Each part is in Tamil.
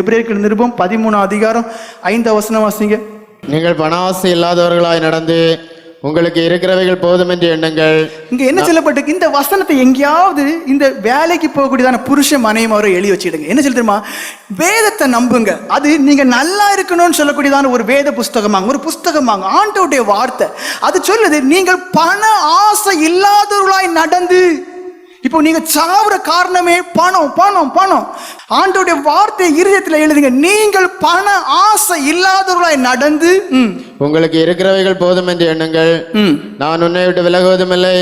எபிரேயர்கள் நிருபம் பதிமூணு அதிகாரம் ஐந்து வசனம் வாசிங்க. நீங்கள் பண ஆசை இல்லாதவர்களாய் நடந்து உங்களுக்கு இருக்கிறவைகள் போதும் என்று எண்ணுங்கள். இங்க என்ன சொல்லப்பட்டு இந்த வசனத்தை எங்கேயாவது இந்த வேலைக்கு போகக்கூடியதான புருஷ மனைவி அவரை எழுதி வச்சிடுங்க. என்ன சொல்லி தெரியுமா? வேதத்தை நம்புங்க. அது நீங்க நல்லா இருக்கணும்னு சொல்லக்கூடியதான ஒரு வேத புஸ்தகமாங்க ஒரு புஸ்தகமாங்க ஆண்டோடைய வார்த்தை. அது சொல்லுது நீங்கள் பண ஆசை இல்லாதவர்களாய் நடந்து இப்போ நீங்க சாவுற காரணமே பணம் பணம் பணம். ஆண்டோடைய வார்த்தை இருதயத்தில் எழுதுங்க. நீங்கள் பண ஆசை இல்லாதவர்களாய் நடந்து ம், உங்களுக்கு இருக்கிறவைகள் போதும் என்று எண்ணுங்கள். நான் உன்னை விட்டு விலகுவதும் இல்லை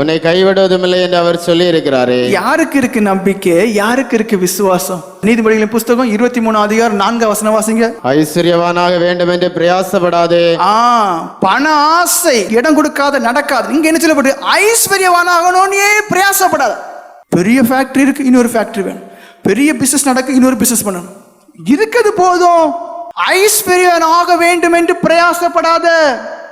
உன்னை கைவிடுவதும் இல்லை என்று அவர் சொல்லி இருக்கிறாரே யாருக்கு இருக்கு நம்பிக்கை? யாருக்கு இருக்கு விசுவாசம்? நீதிமொழிகளின் புஸ்தகம் இருபத்தி மூணு அதிகாரம் நான்கு வசனம் வாசிங்க. ஐஸ்வர்யவானாக வேண்டும் என்று பிரயாசப்படாதே. ஆ பண ஆசை இடம் கொடுக்காத நடக்காது. இங்க என்ன சொல்லப்பட்டு? ஐஸ்வர்யவானாகணும்னே பிரயாசப்படாத. பெரிய ஃபேக்டரி இருக்கு இன்னொரு ஃபேக்டரி வேணும். பெரிய பிசினஸ் நடக்கு இன்னொரு பிசினஸ் பண்ணணும். இருக்குது போதும். ஐஸ்வர்யனாக வேண்டும் என்று பிரயாசப்படாத.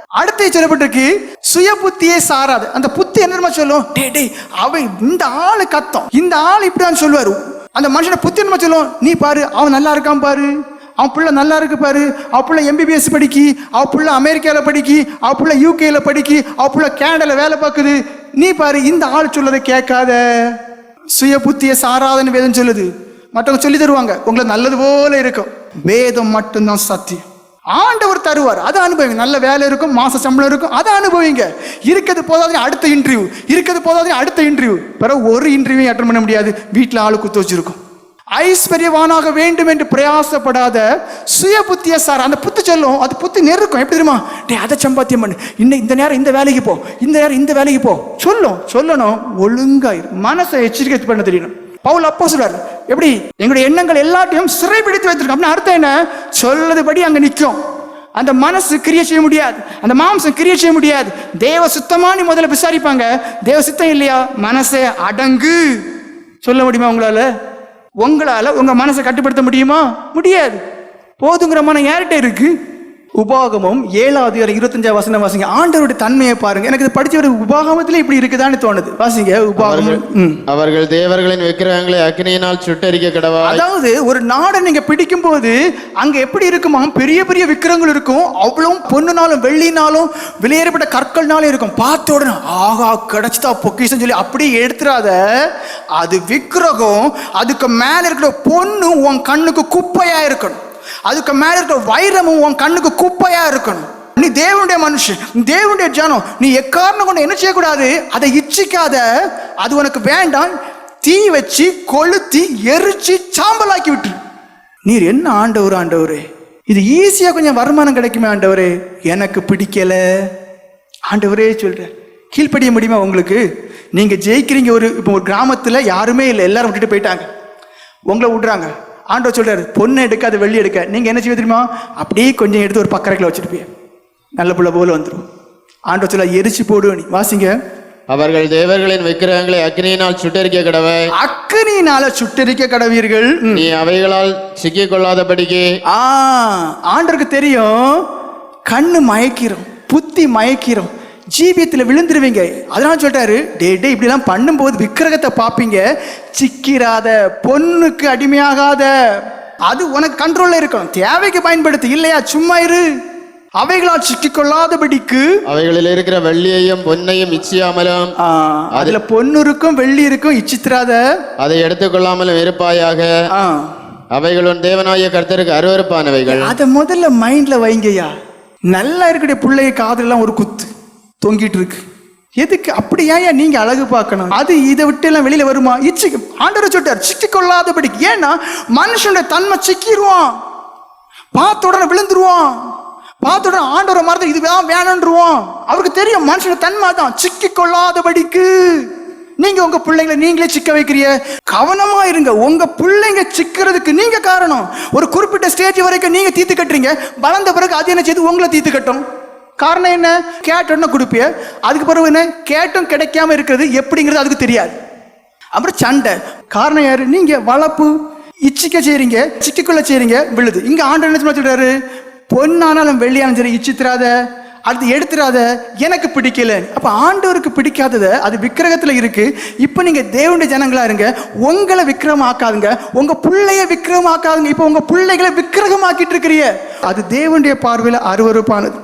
அடுத்து சொல்லப்பட்டிருக்கு சுய புத்தியே சாராது. அந்த புத்தி என்ன சொல்லும்? டே டேய் அவன் இந்த ஆளு கத்தம். இந்த ஆள் இப்படிதான் சொல்லுவாரு. அந்த மனுஷனை புத்தி என்ன சொல்லும்? நீ பாரு அவன் நல்லா இருக்கான் பாரு. அவன் பிள்ளை நல்லா இருக்கு பாரு. அவ பிள்ளை எம்பிபிஎஸ் படிக்கி அவ பிள்ளை அமெரிக்காவில் படிக்கி அவ பிள்ளை யூகேல படிக்கி அவ பிள்ளை கேனடால வேலை பார்க்குது. நீ பாரு இந்த ஆள் சொல்லதை கேட்காத. சுய புத்திய சாராதன்னு வேதம் சொல்லுது. மற்றவங்க சொல்லி தருவாங்க உங்களுக்கு நல்லது போல இருக்கும். வேதம் மட்டும்தான் சத்தியம். ஆண்டவர் தருவார். அதை அனுபவிங்க. நல்ல வேலை இருக்கும் மாச சம்பளம் இருக்கும் அதை அனுபவிங்க. இருக்கிறது போதாது அடுத்த இன்டர்வியூ இருக்கிறது போதாது அடுத்த இன்டர்வியூ பிறகு ஒரு இன்டர்வியூ அட்டன் பண்ண முடியாது. வீட்டில் ஆளு குத்து வச்சிருக்கும். ஐஸ்வர்யவானாக வேண்டும் என்று பிரயாசப்படாத சுய புத்திய சார் அந்த புத்தி சொல்லும் அது புத்தி நெருக்கும் எப்படி தெரியுமா? டே அதை சம்பாத்தியம் பண்ணு. இன்னும் இந்த நேரம் இந்த வேலைக்கு போ. இந்த நேரம் இந்த வேலைக்கு போ. சொல்லும். சொல்லணும் ஒழுங்காயிரு மனசை எச்சரிக்கை பண்ண தெரியணும். பவுல் அப்போ சொல்றாரு எப்படி? எங்களுடைய எண்ணங்கள் எல்லாத்தையும் சிறைபிடித்து வைத்திருக்கோம். அப்படின்னு அர்த்தம் என்ன? சொல்லதுபடி அங்கே நிற்கும் அந்த மனசு கிரியை செய்ய முடியாது. அந்த மாம்சம் கிரியை செய்ய முடியாது. தேவ சுத்தமானு நீ முதல்ல விசாரிப்பாங்க. தேவ சுத்தம் இல்லையா? மனசை அடங்கு. சொல்ல முடியுமா உங்களால? உங்களால உங்க மனசை கட்டுப்படுத்த முடியுமா? முடியாது. போதுங்கிற மனம் யார்கிட்ட இருக்கு? உபாகமம் ஏழாவது அதிகாரம் இருபத்தஞ்சாவது வசனம் வாசிங்க. ஆண்டவருடைய தன்மையை பாருங்க. எனக்கு இது படிச்ச ஒரு உபாகமத்துல இப்படி இருக்குதான்னு தோணுது. வாசிங்க உபாகமம். அவர்கள் தேவர்களின் விக்கிரகங்களை அக்னியினால் சுட்டரிக்க கடவாய். அதாவது ஒரு நாடை நீங்க பிடிக்கும் போது அங்க எப்படி இருக்குமா பெரிய பெரிய விக்கிரங்கள் இருக்கும். அவ்வளவும் பொண்ணுனாலும் வெள்ளினாலும் வெளியேறப்பட்ட கற்கள்னாலும் இருக்கும். பார்த்த உடனே ஆகா கிடைச்சிட்டா பொக்கிஷம் சொல்லி அப்படியே எடுத்துறாத அது விக்கிரகம் அதுக்கு மேல இருக்கிற பொண்ணு உன் கண்ணுக்கு குப்பையா இருக்கணும். அதுக்கு மேலே இருக்கிற வைரமும் உன் கண்ணுக்கு குப்பையாக இருக்கணும். நீ தேவனுடைய மனுஷன் தேவனுடைய ஜனம் நீ எக்காரணம் கொண்டு என்ன செய்யக்கூடாது? அதை இச்சிக்காத. அது உனக்கு வேண்டாம். தீ வச்சு கொளுத்தி எரிச்சு சாம்பலாக்கி விட்டு நீர் என்ன ஆண்டவர் ஆண்டவர்? இது ஈஸியாக கொஞ்சம் வருமானம் கிடைக்குமே ஆண்டவரே? எனக்கு பிடிக்கல. ஆண்டவரே சொல்ற கீழ்ப்படிய முடியுமா உங்களுக்கு? நீங்கள் ஜெயிக்கிறீங்க ஒரு இப்போ ஒரு கிராமத்தில் யாருமே இல்லை. எல்லாரும் விட்டுட்டு போயிட்டாங்க. உங்களை விட்றாங்க. ஆண்டவர் சொல்றாரு பொண்ணு எடுக்காத வெள்ளி எடுக்க. நீங்க என்ன செய்ய தெரியுமா? அப்படியே கொஞ்சம் எடுத்து ஒரு பக்கரைக்கில் வச்சுட்டு போய் நல்ல புள்ள போல வந்துடும் ஆண்டவர் சொல்ல எரிச்சு போடு வாசிங்க. அவர்கள் தேவர்களின் விக்கிரகங்களை அக்னியினால் சுட்டரிக்க கடவாய் அக்கனியினால சுட்டரிக்க கடவீர்கள். நீ அவைகளால் சிக்கிக் கொள்ளாதபடிக்கு ஆ ஆண்டருக்கு தெரியும் கண்ணு மயக்கிறோம் புத்தி மயக்கிறோம் ஜீவியத்தில் விழுந்துருவீங்க. அதனால சொல்லிட்டாரு டே டே இப்படிலாம் பண்ணும்போது விக்கிரகத்தை பார்ப்பீங்க. சிக்கிறாத பொண்ணுக்கு அடிமையாகாத. அது உனக்கு கண்ட்ரோல்ல இருக்கணும். தேவைக்கு பயன்படுத்து. இல்லையா சும்மா இரு. அவைகளால் சிக்கிக்கொள்ளாதபடிக்கு அவைகளில் இருக்கிற வெள்ளியையும் பொன்னையும் இச்சியாமலும் ஆ, அதுல பொண்ணு இருக்கும் வெள்ளி இருக்கும் இச்சித்திராத. அதை எடுத்துக்கொள்ளாமலும் இருப்பாயாக. ஆ. அவைகள் உன் தேவனாய கர்த்தருக்கு அருவருப்பானவைகள். அதை முதல்ல மைண்ட்ல வைங்கய்யா. நல்லா இருக்கக்கூடிய பிள்ளைய காதெல்லாம் ஒரு குத்து. தொங்கிட்டு இருக்கு. எதுக்கு? அப்படி ஏன் நீங்க அழகு பார்க்கணும்? அது இதை விட்டு எல்லாம் வெளியில வருமா? இச்சி ஆண்டவர் சொல்லிட்டார் சிக்கி கொள்ளாதபடி. ஏன்னா மனுஷனுடைய தன்மை சிக்கிடுவான் பார்த்த உடனே விழுந்துருவான் பார்த்த உடனே ஆண்டவரை மறந்து இதுதான் வேணுன்றுவான் அவருக்கு தெரியும் மனுஷனுடைய தன்மை தான் சிக்கி கொள்ளாதபடிக்கு. நீங்க உங்க பிள்ளைங்களை நீங்களே சிக்க வைக்கிறீங்க. கவனமா இருங்க. உங்க பிள்ளைங்க சிக்கிறதுக்கு நீங்க காரணம். ஒரு குறிப்பிட்ட ஸ்டேஜ் வரைக்கும் நீங்க தீத்து கட்டுறீங்க. வளர்ந்த பிறகு அது என்ன செய்து? உங்களை தீத்து கட்டும். காரணம் என்ன? கேட்டோன்னு கொடுப்பிய. அதுக்கு பிறகு என்ன? கேட்டும் கிடைக்காம இருக்கிறது எப்படிங்கிறது அதுக்கு தெரியாது. அப்புறம் சண்டை. காரணம் யாரு? நீங்க வளர்ப்பு இச்சிக்க செய்றீங்க சிக்கிக்குள்ள செய்றீங்க விழுது. இங்க ஆண்டு என்ன சொல்றாரு? பொன்னானாலும் வெள்ளியானாலும் சரி இச்சித்திராத அது எடுத்துடாத எனக்கு பிடிக்கல அப்போ ஆண்டவருக்கு பிடிக்காததை அது விக்கிரகத்தில் இருக்கு. இப்போ நீங்க தேவனுடைய ஜனங்களா இருங்க. உங்களை விக்கிரமாக்காதுங்க உங்க பிள்ளைய விக்கிரமாக்காதுங்க இப்போ உங்க பிள்ளைகளை விக்கிரகமாக்கிட்டு இருக்கிறீங்க. அது தேவனுடைய பார்வையில் அருவருப்பானது.